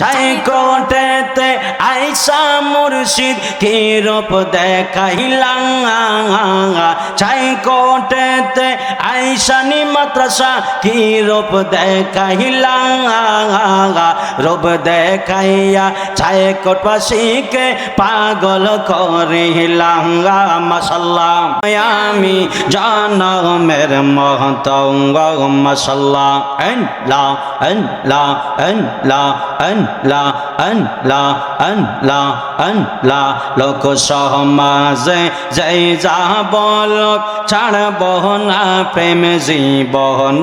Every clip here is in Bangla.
ছাই কোটেতে আইসা মুর্শিদ কি রূপ দেখাইলাম? ছাই কোটেতে আইসা নি মাদ্রাসা কি রূপ দেখাইলাম? রূপ দেখাইয়া ছাই কোটবাসীকে পাগল করিলাম। মাসাল্লাহ আমি জানমের মহতঙ্গ। মাসাল্লাহ এন লা এন লা এন লা এন লা আন লা আন লা আন, লা লোক সহমাজে যাই যাব লোক ছাড়ব না, প্রেম জীবন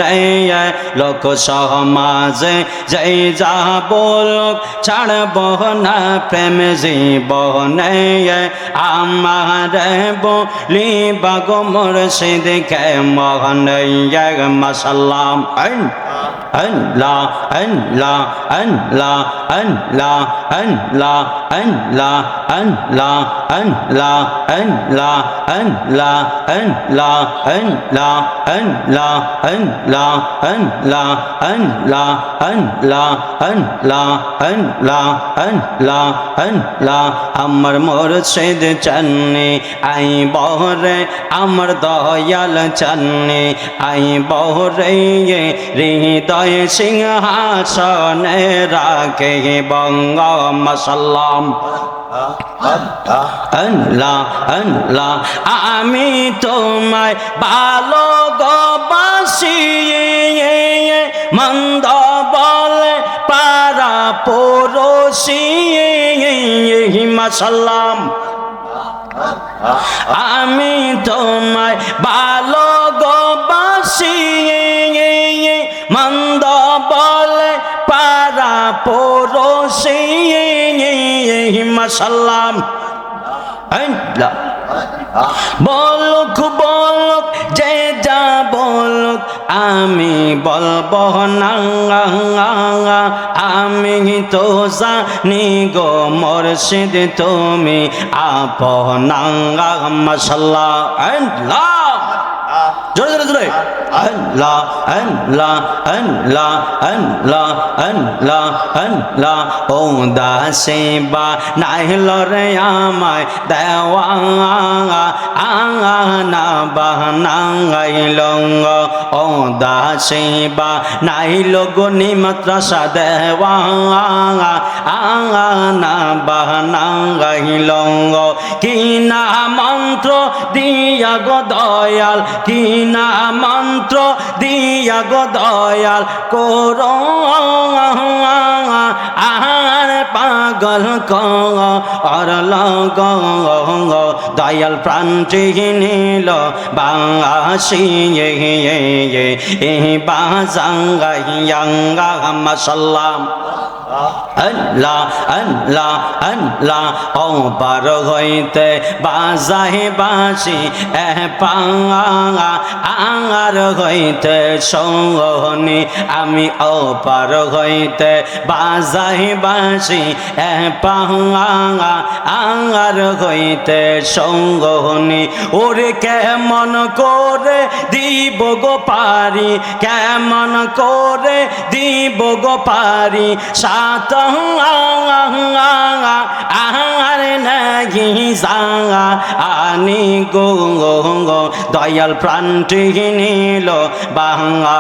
লোক সহমাজে যাই যাব লোক ছাড়ব না, প্রেম জীবন আমার বলি, বাগ মোর সে দেখে মোহন মশাল্লাম আইন। أن لا أن لا أن لا أن لا أن لا أن لا أن لا أن لا أن لا أن لا أن لا أن لا أن لا أن لا أن لا أن لا أن لا أن لا أن لا أن لا أن لا আমার মুর্শিদ চান্নি আই বহরে আমার দয়াল চান্নি আই বহরে হৃদয় সিংহাসনে রাখে বঙ্গ মসাল্লাম আল্লাহ আমি তোমায় ভালো গবাসি মন্দ বলে পারা পড়োশি। মসাল্লাম আমি তোমায় ভালো মসাল্লাম বলুক বলুক, যে যা বলুক, আমি বলব না, আমি তো জানি গো মর্শিদ, তুমি আপনা মশাল্লা জোরে জোরে জোরে। আল্লাহ আল্লাহ আল্লাহ আল্লাহ আল্লাহ আল্লাহ ও দাসে বা নাইল রে আমায় দেওয়া। বাহনা, বাহানা গাইলঙ্গ ও দাসে বা নাইল গনি মাত্রা সাদেওয়া আঙানা লঙ্গ। কি না মন্ত্র দিয়া গো দয়াল, কি না মন্ত্র দিয়া গো দয়াল। করো পাগল কর লগ দয়াল প্রান্তি নিল বাসি বাজাঙ্গাইয়াঙ্গা মাসাল্লাম আল্লাহ আল্লাহ আল্লাহ ও পার হইতে বাজাহে বাসি এ পাঙা, আঙার হইতে সঙ্গনি, আমি ও পার হইতে বাজাহে বাসি এ পাঙা, আঙার হইতে সঙ্গনি, ওরে কেমন করে দিব গো পারি, কেমন করে দিব গো পারি সাত আর নাকি সাঙা আনি গো দয়াল প্রাণটি নীল বাংলা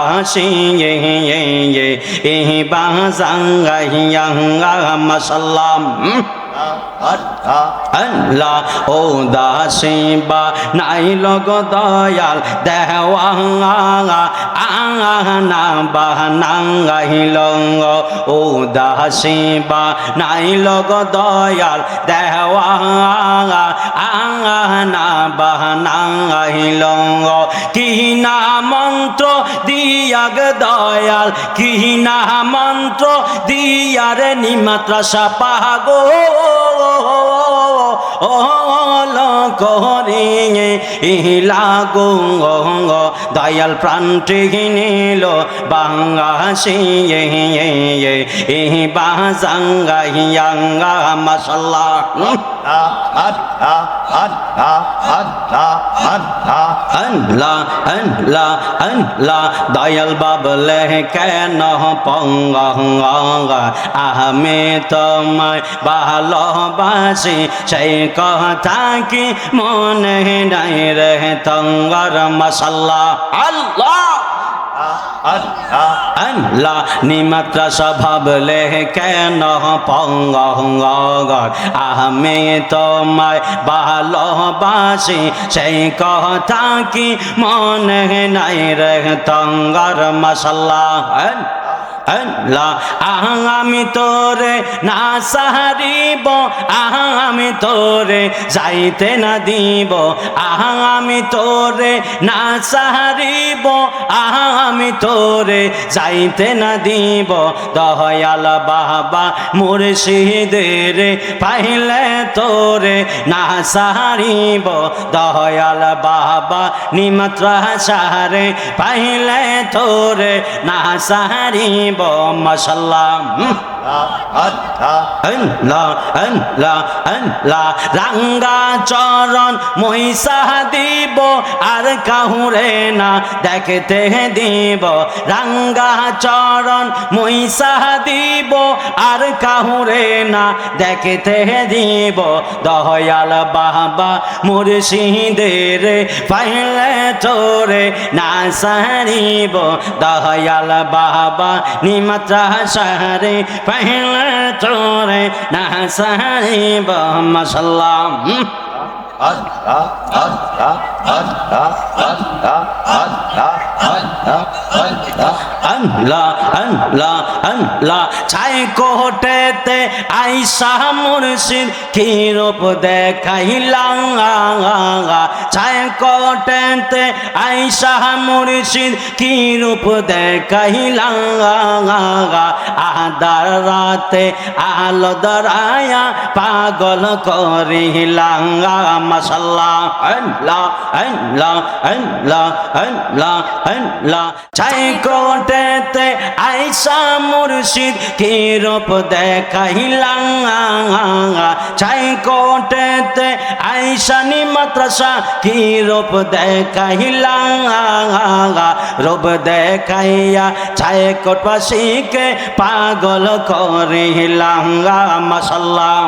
বাসাঙ্গা মশাল্লাম আল্লাহ ও দাসিবা নাই লগ দয়াল দেওয়া আঙা বাহানাঙ্গাইল ও দাসিবা নাই লগ দয়াল দেওয়া আঙা বাহানাঙ্গাইল কি না মন্ত্র দিয়াগ দয়াল, কি না মন্ত্র দিয়ারে নিমাত্রা পাগো করিয়ে ইলাগো দয়াল প্রান্তে ইহি বাঙ্গাসিয়ে বাজাঙ্গা মাসাল্লাহ দয়াল বাবলে কেন পঙ্গা আমি তোমায় ভালোবাসি সেই কথা কি মনে নাই রে তঙ্গর মশাল্লা আল্লাহ আল্লাহ নিমাত্রা স্বভাব লেহ কেন পঙ্গ আমি তোমায় ভালোবাসি, সেই কথা কি মনে নাই রে? তঙ্গর মশলা আল্লাহ আমি তোরে না সাহারিব, আমি তোরে যাইতে না দিব। আমি তোরে না সাহারিব, আমি তোরে যাইতে না দিব। দয়াল বাবা মুর্শিদের পাইলে তোরে না সাহারিব। দয়াল বাবা নিমত্রা সাহারে পাইলে তোরে না সাহারিব। আল্লাহ আল্লাহ রাঙ্গা চরণ মহিষা দিব, আর কাহুরে না দেখতে দিব। রাঙ্গা চরণ মহিষা দিব, আর কাহুরে না দেখতে দিব। দয়াল বাবা মুর্শিদের পাইলে তোরে না সারিব। দয়াল বাবা নিমাত্রা সারে পাইলে তোরে না আল্লাহ আল্লাহ ছাই কোটেতে আইসা মুর্শিদ কি রূপ দেখাইলাম ছাই কোটেতে আইসা মুর্শিদ কি রূপ দেখাইলাম? আদার রাতে আলো দরায়া পাগল করিলাম। মশাল্লাহ আল্লাহ আল্লাহ আল্লাহ আল্লাহ আল্লাহ ছাই কোটেতে আইসা মুর্শিদ কি রূপ দেখাইলাম? ছাই কোটেতে আইসা নি মাদ্রাসা কি রূপ দেখাইলা রূপ দেখাইয়া ছায় কোটবাসীকে পাগল করিলাম মশাল্লাহ।